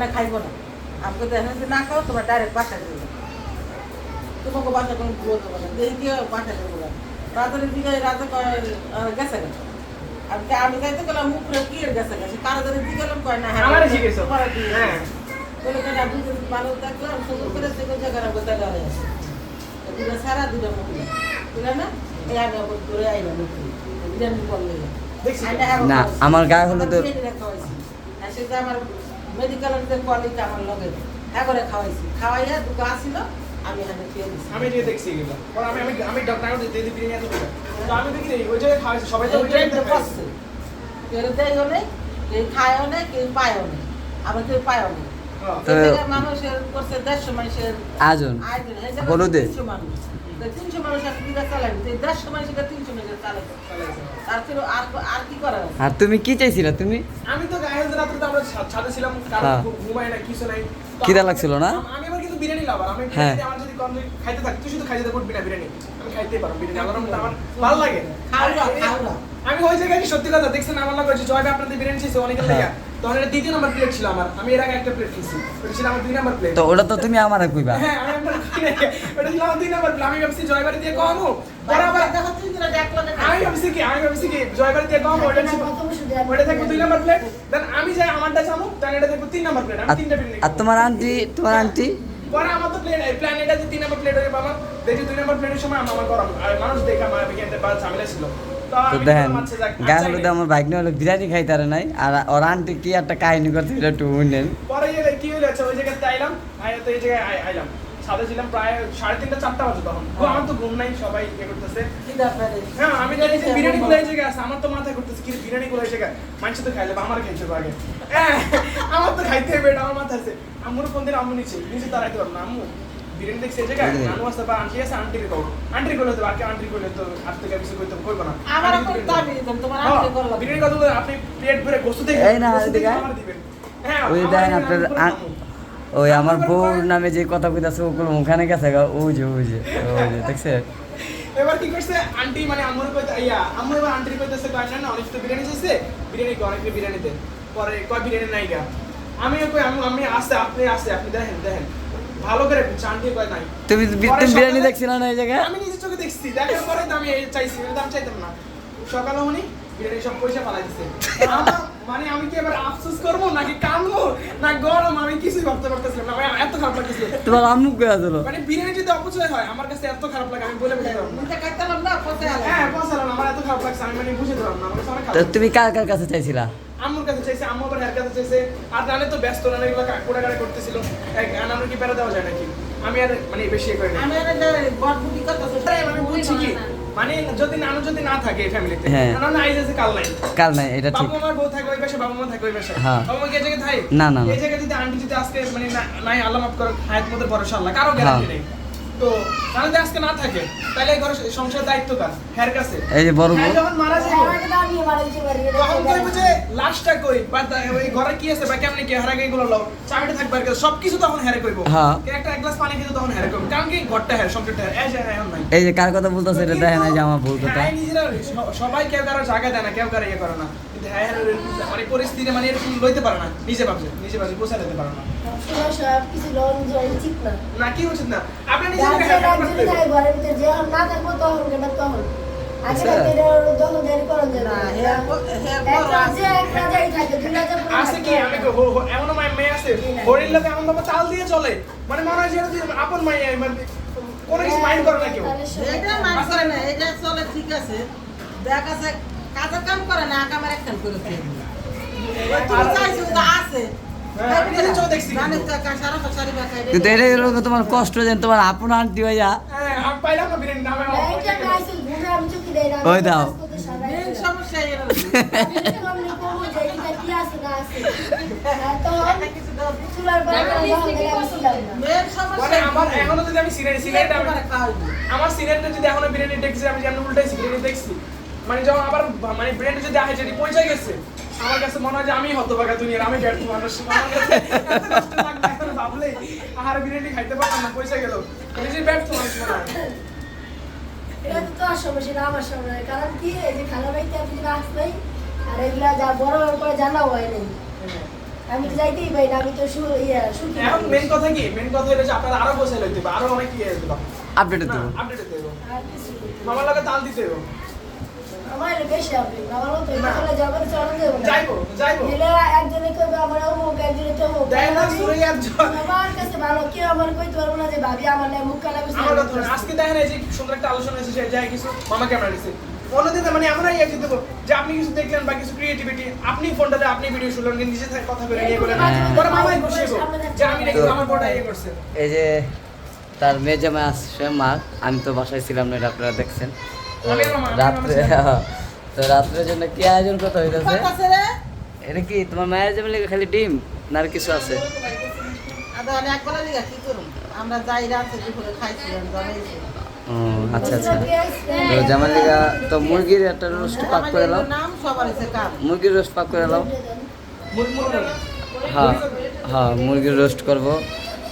ওখানে খাইবো না। আমাকে দেখেন যে না খাও তোমরা ডাইরেক্ট বাসায় দেবো তোমাকে বাসা কোনো বলতে পারবে না। দেখি দিয়ে বাসায় দেবো না রাতের দিকে রাতে গেছে গেছে আমি কে- আমি যাইতে গেলাম উপরে কি গেছে গেছে দিকে গেলাম কয় না হ্যাঁ আমারে জিজ্ঞেসো। হ্যাঁ। বলে কেন আপনি যদি ভালো দেখলাম সুন্দর করে সেগুলো জায়গায় রাখব তাহলে হয়ে আছে। দুটো সারা দুটো মহিলা বুঝলে না? এই আমি আবার ধরে আইলাম বিরিয়ানি বললে না, আমার গায়ে হলুদের- সেটা আমার মেডিকেলের যে কোয়ালিটি আমার লগে হ্যাঁ করে খাওয়াইছি। খাওয়াইয়া দুটো আসিল আমি হ্যাঁ খেয়ে দিছি। আমি যে দেখছি এগুলো। আমি আমি আমি ডক্টর দিতে দিতে বিরিয়ানি এত তো আমি দেখি ওই জায়গায় খাওয়াইছি সবাই তো ওই জায়গায় বসছে। কেউ দেয়ও নেই কেউ খায়ও নেই কেউ পায়ও নেই। আবার কেউ পায়ও নেই। হ্যাঁ। তো- আয়োজন হলুদে? আর তুমি কি চাইছিলা তুমি আমি তো আমরা ছাদে ছিলাম হ্যাঁ। ঘুমাই না কিছু নাই খিদা লাগছিল না? আমি আবার কিন্তু বিরিয়ানি লাভার আমি হ্যাঁ। আমার যদি কম খাইতে থাকি তুই শুধু খাইতে না বিরিয়ানি আমি খাইতেই বিরিয়ানি। আমার আমার ভালো লাগে। খাওয়া, আর এই- খাওয়া। আমি ওই জায়গায় সত্যি কথা দেখছেন আমার লাগে হচ্ছে জয় ভাই আপনাদের বিরিয়ানি ছিল অনেকের হ্যাঁ। লেগে। তখন এটা দ্বিতীয় নাম্বার প্লেট ছিল আমার। আমি এর আগে একটা প্লেট ওটা ছিল আমার দুই নাম্বার প্লেট তো ওটা তো তুমি আমার কইবা। হ্যাঁ আমি ওটা ছিল আমার দুই নাম্বার প্লেট আমি ভাবছি জয় বাড়ি দিয়ে কমো না আমি ভাবছি কি আমি ভাবছি কি জয় বাড়ি দিয়ে কমো ওটা ছিল ওটা থাকবে দুই নাম্বার প্লেট দেন আমি যাই আমারটা চামু দেন এটা থাকবে তিন নাম্বার প্লেট আমি তিনটা বিরিয়ানি আর তোমার আন্টি তোমার আন্টি পরে আমার তো প্লেন প্ল্যান এটা যে তিন নম্বর প্লেট হয়ে বাবা দেখি দুই নম্বর প্লেটের সময় আমার গরম। আর মানুষ দেখে আমার বা ঝামেলা ছিল। তো দেখেন আচ্ছা, আচ্ছা, আমার হলো বিরিয়ানি নাই আর ওর আন্টি কি একটা কাহিনী করতে একটু শুনেন। পরে কি হলো ওই জায়গাতে আইলাম আই তো এই জায়গায় আইলাম। সাথে ছিলাম প্রায় সাড়ে তিনটা চারটা বাজে তখন। তো আমার তো ঘুম নাই সবাই ইয়ে করতেছে। হ্যাঁ আমি জানি যে বিরিয়ানি গুলো এই জায়গায় আছে আমার তো মাথায় করতেছে কি বিরিয়ানি গুলো এই জায়গায়? মানুষ তো খাইলে বা আমার খাইছে তো আগে আমার তো খাইতে হবে আমার মাথায় আছে। আম্মুর কোন দিন আম্মু নিচে নিচে দাঁড়াইতে পারব না আম্মু। বিরিয়ানি দেখছে এই জায়গায় নানু আসতে বা আন্টি আছে আন্টিকে কও। আন্টি করলে তো আর কি আন্টি করলে তো আর থেকে কিছু করতে করব না। আমার আন্টি বিরিয়ানি দাবি দিতাম তোমার আগে করলাম বিরিয়ানি কত আপনি প্লেট ভরে গোস্ত থেকে এই না। আমার দিবেন। হ্যাঁ ওই আমার দেখেন আপনার ওই আমার বউর নামে যে কথা কইতাছে ওগুলো ওখানে গেছে গা, ওই যে ওই যে ওই যে দেখছে? এবার কি করছে আন্টি মানে আম্মুর কইতে ইয়া আম্মু এবার আন্টির কইতেছে কয় না অনেক তো বিরিয়ানি চাইছে বিরিয়ানি কয় অনেক বিরিয়ানি দে। পরে কয় বিরিয়ানি নাই গা। আমি কই আমি আমি আসতে আপনি আসতে আপনি দেখেন দেখেন। ভালো করে আন্টি কয় নাই। তুমি তুমি বিরিয়ানি দেখছিল না এই জায়গায়? আমি নিজের চোখে দেখছি দেখার পরে আমি চাইছি দাম চাইতাম না। সকালে উনি বিরিয়ানি সব পয়সা পালাই দিছে। আমার মানে আমি কি এবার আফসোস করব নাকি কাঁদবো? না গরম আমি কিছুই ভাবতে পারতেছিলাম না। আমার এত খারাপ লাগতেছিল তোমার আম্মু আসলো মানে বিরিয়ানি যদি অপচয় হয় আমার কাছে এত খারাপ লাগে আমি বলে না। হ্যাঁ পৌঁছালাম আমার এত খারাপ লাগছে আমি মানে বুঝতে পারলাম না আমার। তুমি কার কার কাছে চাইছিলা? আম্মুর কাছে চাইছে আম্মু আবার এর কাছে চাইছে। আর নালে তো ব্যস্ত না এগুলো কোড়াকাড়ি করতেছিল। কি পেরে দেওয়া যায় নাকি? আমি আর মানে বেশি করি না। আমি এনে বটবুটি করতেছি আমি বুঝছি কি? মানে যদি নানু যদি না থাকে ফ্যামিলিতে হ্যাঁ। নানু আইজ আছে কাল নাই। কাল নাই এটা ঠিক। বাবা মার বউ থাকে ওই পাশে বাবা মা থাকে ওই পাশে। হ্যাঁ। বাবু মা কি জায়গায় থাকে? না, না, না। এই জায়গায় যদি আন্টি যদি আজকে মানে না- নাই আল্লাহ মাফ করে হায়াত মধ্যে ভরসা আল্লাহ কারও গ্যারান্টি। নেই। তো নানু আজকে না থাকে তাহলে ঘরে সংসার দায়িত্ব কার? হ্যার কাছে। এই যে বড় হ্যাঁ বউ যখন মারা যাবে তখন কইব যে লাশটা কই? বা তা- ঘরে কি আছে? বা কেমনে কি? হারা গেগুলো লও। চাবিটা থাকবে আর সবকিছু তখন হেরে কইব। হ্যাঁ। একটা এক গ্লাস পানি খেতে তখন হেরে কইব। কারণ কি ঘরটা হেরে সংসারটা হেরে এই যে এখন নাই এই যে কার কথা বলতেছে এটা দেখেন এই যে আমার বউর কথা। হ্যাঁ, সবাই কেউ কারও জায়গা দেয় না কেউ কারও ইয়ে করে না। কিন্তু হ্যাঁ হ্যাঁ, মানে পরিস্থিতি মানে এরকম লইতে পারে না। নিজে ভাবছে নিজে ভাবছে পোষা দিতে পারে না। সবকিছু লোন উচিত না। না কি উচিত না? আপনি নিজে হ্যাঁ ঘরের ভিতরে থাকব তখন কেন তখন? আচ্ছা। মানে মনে হয় আপন মাই মানে কোনো কিছু মাইন্ড করে না কেউ। এটা করে না এটা চলে ঠিক আছে। দেখ আছে কাজের কাম করে না কামের একখান তো আছে। হ্যাঁ, কিন্তু। এটাই তোমার কষ্ট যে তোমার আপন আন্টি হ্যাঁ না ওই দাও। মেন মেন মানে আমার এখনও যদি এখনও বিরিয়ানি দেখছি আমি যেমন উল্টাইছি বিরিয়ানি দেখছি মানে যখন আবার মানে বিরিয়ানি যদি আহে যেটি পৌঁছে গেছে আমার কাছে মনে হয় যে আমি হতভাগা দুনিয়ার আমি ব্যর্থ মানুষ। আমার কাছে এত কষ্ট লাগবে ভাবলে আহার বিরিয়ানি খাইতে পারতাম না পয়সা গেল। নিজে ব্যর্থ মানুষ মনে হয়। এটা তো তোর সমস্যা না আমার সমস্যা কারণ কি এই যে খালা বাইতে আপনি যদি আর এগুলা যা বড় বড় করে জানা হয় নাই। আমি তো যাইতেই পারি না আমি তো ইয়া এখন মেন কথা কি? মেন কথা হলো যে আপনারা আরও লইতে আরও অনেক ইয়ে আপডেট দেবো। আপডেট। মামার লাগে তাল দিতে হবে আমার বেশি হবে আমার মতো তাহলে যাবার চরণ দেবো যাইবো যাইবো। এলে একজনে কইবে আমার অমুক একজনে তমুক দেয় না সুরে একজন। আমার কাছে ভালো কেউ আমার কইতে পারব না যে ভাবি আমার না মুখ কালা বুঝতে আমার কথা আজকে দেখেন এই যে সুন্দর একটা আলোচনা হয়েছে সে যাই কিছু মামা ক্যামেরা নিছে অন্যদিন মানে আমরা ইয়ে দেবো যে আপনি কিছু দেখলেন বা কিছু ক্রিয়েটিভিটি আপনি ফোনটাতে আপনি ভিডিও শুনলেন নিজে থেকে কথা বলে। পরে মামাই যে আমি আমার ইয়ে করছে। এই যে তার মেয়ে জামাই আসছে মা আমি তো বাসায় ছিলাম না এটা আপনারা দেখছেন। রাত্রে তো রাত্রের জন্য কি আয়োজন করতে হইতেছে এটা কি তোমার মায়ের লেগে খালি ডিম না আর কিছু আছে? আচ্ছা আচ্ছা। তো জামাই তো মুরগির একটা রোস্ট পাক করে নাও। মুরগির রোস্ট পাক করে নাও। হ্যাঁ হ্যাঁ মুরগির রোস্ট করব।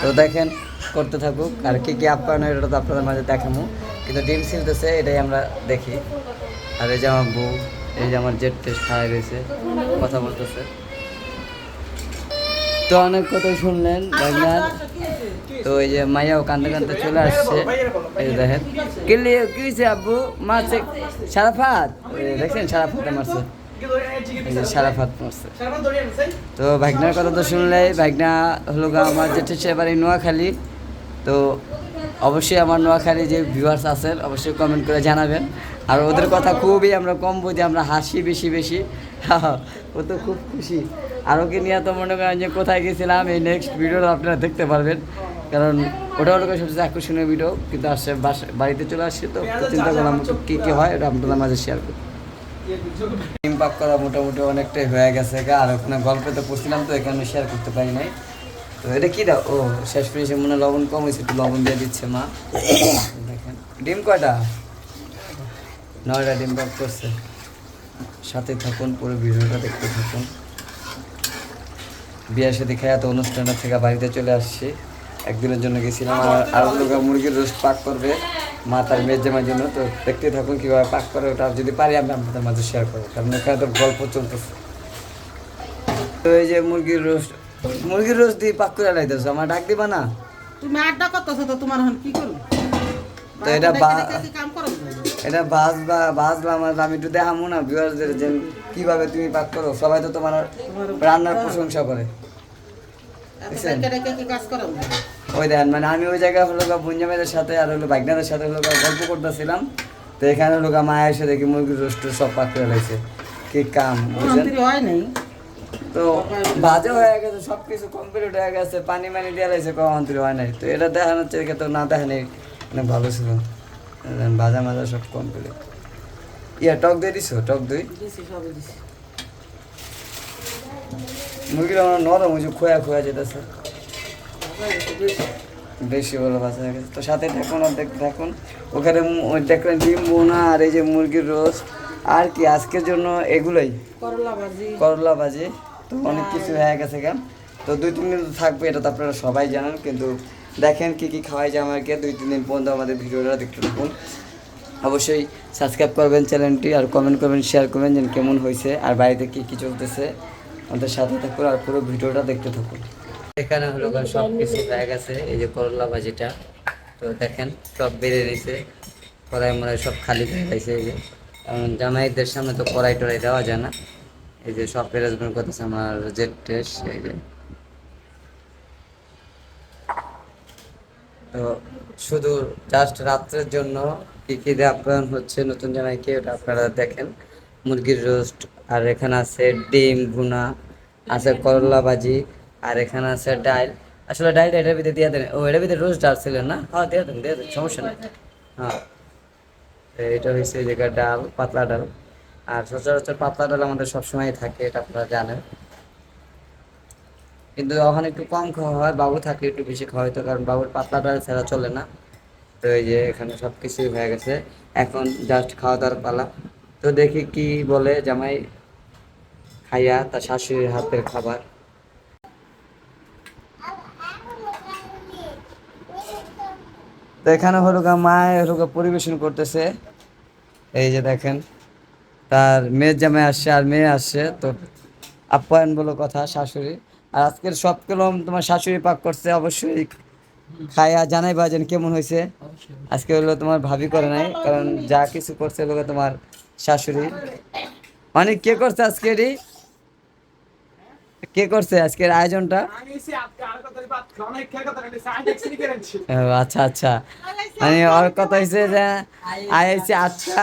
তো দেখেন করতে থাকুক। আর কি কি আপ্যায়ন এটা তো আপনাদের মাঝে দেখাবো কিন্তু ডিম ছিলতেছে, এটাই আমরা দেখি। আর এই যে আমার বউ, এই যে আমার জেট টেস্ট খাওয়া রয়েছে, কথা বলতেছে। তো অনেক কথা শুনলেন দেখলেন তো এই যে মাইয়াও কান্দে কান্দে চলে আসছে। এই দেখেন। কি কি হয়েছে আব্বু? মারছে সারাফাত? দেখছেন, সারাফাতে মারছে। সারাফাত মারছে। তো ভাগনার কথা তো শুনলে ভাগনা হলো আমার যেটা সে বাড়ি নোয়াখালী। তো অবশ্যই আমার নোয়াখালী যে ভিউয়ার্স আছেন, অবশ্যই কমেন্ট করে জানাবেন। আর ওদের কথা খুবই আমরা কম বুঝি, আমরা হাসি বেশি বেশি। ও তো খুব খুশি। আর ওকে নিয়ে তো মনে করেন যে কোথায় গেছিলাম, এই নেক্সট ভিডিওটা আপনারা দেখতে পারবেন। কারণ ওটা গিয়ে সবচেয়ে আকর্ষণীয় ভিডিও কিন্তু আসছে বাড়িতে চলে আসছে তো চিন্তা করলাম কী কী হয়, ওটা আপনাদের মাঝে শেয়ার করি ডিম পাক করা মোটামুটি অনেকটাই হয়ে গেছে আর ওখানে গল্পে তো পড়ছিলাম তো, এখানে শেয়ার করতে পারি নাই। তো এটা কি দাও? ও, শেষ ফিনিশে মনে লবণ কম হয়েছে, একটু লবণ দিয়ে দিচ্ছে মা। দেখেন। ডিম কয়টা? নয়টা ডিম পাক করছে। সাথে থাকুন, পুরো ভিডিওটা দেখতে থাকুন। বিয়ের সাথে খেয়ে তো অনুষ্ঠানটা থেকে বাড়িতে চলে আসছি। একদিনের জন্য গেছিলাম, আর আর লোক মুরগির রোস্ট পাক করবে মা তার মেয়ের জামার জন্য। তো দেখতে থাকুন কীভাবে পাক করে ওটা যদি পারি আমি আপনাদের মাঝে শেয়ার করব কারণ ওখানে তো গল্প চলতেছে। তো এই যে মুরগির রোস্ট মুরগির রোস্ট দিয়ে পাক করে লাইতেছো আমার ডাক দিবা না? তুমি আড্ডা করতেছো তো তোমার এখন কি করব? তো এটা বা- কি করো? এটা ভাজ বা ভাজলাম আর আমি একটু দেখামো না ভিউয়ারদের যে কীভাবে তুমি পাক করো সবাই তো তোমার রান্নার প্রশংসা করে। কি করো? ওই দেখেন মানে আমি ওই জায়গায় হলো বুঞ্জামেদের সাথে আর হলো বাইকনাদের সাথে হলো গল্প করতেছিলাম। তো এখানে হলো গা মায়া এসে দেখি মুরগির রোস্ট সব পাক করে লাগছে কি কাম হয় নাই। তো ভাজা হয়ে গেছে সব কিছু কমপ্লিট হয়ে গেছে পানি মানি দেওয়া লাগছে কম অন্তরি হয় নাই। তো এটা দেখানোর থেকে তো না দেখানি অনেক ভালো ছিল। দেখেন, ভাজা মাজা সব কমপ্লিট ইয়া টক দই দিছো? টক দই? মুরগিটা আমার নরম হয়েছে খোয়া খোয়া যেতেছে। বেশি ভালো হয়ে গেছে। তো সাথে দেখুন আর দেখতে থাকুন ওখানে ওই দেখলেন ডিম বোনা আর এই যে মুরগির রোস্ট। আর কি আজকের জন্য এগুলোই। করলা ভাজি। করলা ভাজি তো অনেক কিছু হয়ে গেছে কেন তো দুই তিন দিন থাকবে এটা তো আপনারা সবাই জানেন কিন্তু দেখেন কি কি খাওয়াই যায় আমাকে দুই তিন দিন পর্যন্ত আমাদের ভিডিওটা দেখতে থাকুন। অবশ্যই সাবস্ক্রাইব করবেন চ্যানেলটি আর কমেন্ট করবেন শেয়ার করবেন যেন কেমন হয়েছে আর বাড়িতে কি কি চলতেছে। আমাদের সাথে থাকুন আর পুরো ভিডিওটা দেখতে থাকুন। এখানে হলো সব কিছু হয়ে গেছে এই যে করলা ভাজিটা। তো দেখেন সব বেড়ে নিছে কড়াই মড়াই সব খালি হয়ে গেছে এই যে। কারণ জামাইদের সামনে তো কড়াই টড়াই দেওয়া যায় না। এই যে সব অ্যারেঞ্জমেন্ট করতেছে আমার জেট টেস্ট এই যে। তো শুধু জাস্ট রাত্রের জন্য কি কি দিয়ে আপ্যায়ন হচ্ছে নতুন জামাইকে, ওটা আপনারা দেখেন। মুরগির রোস্ট, আর এখানে আছে ডিম, ভুনা, আছে করলা ভাজি, আর এখানে আছে ডাল। আসলে ডালটা এটার ভিতরে দিয়ে দেন। ও, এটার ভিতরে রোস্ট ডাল ছিলেন না? হ্যাঁ দিয়ে দেন দিয়ে দেন, সমস্যা নেই। হ্যাঁ। এটা এই জায়গায় ডাল, পাতলা ডাল। আর সচরাচর পাতলা ডাল আমাদের সবসময় থাকে, এটা আপনারা জানেন। কিন্তু ওখানে একটু কম খাওয়া হয়, বাবু থাকলে একটু বেশি খাওয়া হতো কারণ বাবুর পাতলা ডাল ছাড়া চলে না। তো এই যে এখানে সব কিছুই হয়ে গেছে। এখন জাস্ট খাওয়া দাওয়ার পালা। তো দেখি কি বলে জামাই খাইয়া তার শাশুড়ির হাতের খাবার। তো এখানে হলো গা মায় হলো গা পরিবেশন করতেছে। এই যে দেখেন, তার মেয়ের জামাই আসছে আর মেয়ে আসছে। তো আপ্যায়ন বলো কথা, শাশুড়ি। আর আজকের সব কলম তোমার শাশুড়ি পাক করছে, অবশ্যই খাইয়া জানাইবা যেন কেমন হয়েছে। আজকে হলো তোমার ভাবি করে নাই, কারণ যা কিছু করছে হলো তোমার শাশুড়ি। অনেক কে করছে আজকে এটি? কে করছে আজকের আয়োজনটা? আমি আচ্ছা আচ্ছা। মানে ওর কথা হয়েছে যে হয়েছে আচ্ছা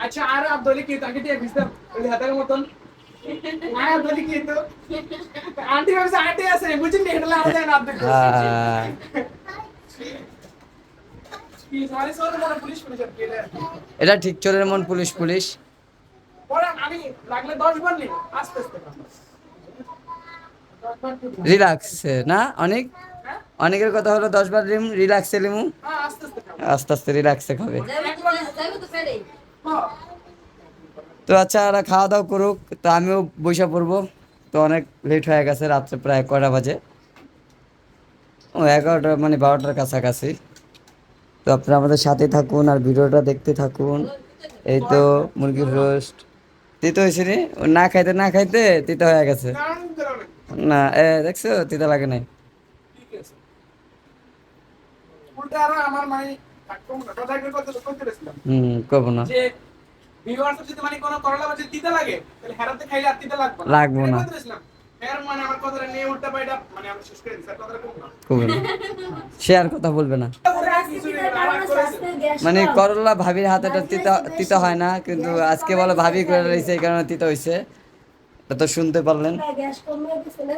আচ্ছা আর আব্দুল কি তাকে দিয়ে বিস্তার ওই হাতের মতন? এটা ঠিক চোরের মন পুলিশ পুলিশ পরে আমি লাগলে 10 বার নি আস্তে আস্তে খাব। রিল্যাক্স না অনেক? অনেকের কথা হলো দশ বার লিম রিল্যাক্সে লিমু আস্তে আস্তে খাব আস্তে আস্তে রিল্যাক্সে খাবে যাইবো তো আচ্ছা ওরা খাওয়া দাওয়া করুক তো আমিও বসে পড়ব। তো অনেক লেট হয়ে গেছে রাত্রে প্রায় কয়টা বাজে? ও এগারোটা মানে বারোটার কাছাকাছি। তো আপনারা আমাদের সাথে থাকুন আর ভিডিওটা দেখতে থাকুন। এই তো মুরগির রোস্ট। তিতো হয়েছে রে? ও না খাইতে না খাইতে তিতো হয়ে গেছে। না এ দেখছ? তিতা লাগে নাই। হুম কব না। ভিউয়ার্স যদি মানে কোনো করলা মাছ দিতে লাগে তাহলে হেরাতে খাইলে আর দিতে লাগবে লাগবে না। এর মানে আমার কথাটা নিয়ে উল্টা পাল্টা মানে আমি শেষ করে দিছি কথাটা কম না। কব সে আর কথা বলবে না। মানে করলা ভাবির হাতেটা তিতা তিতা হয় না কিন্তু আজকে বলে ভাবি করে রয়েছে এই কারণে তিতা হয়েছে এটা তো শুনতে পারলেন। গ্যাস কমে গেছে না?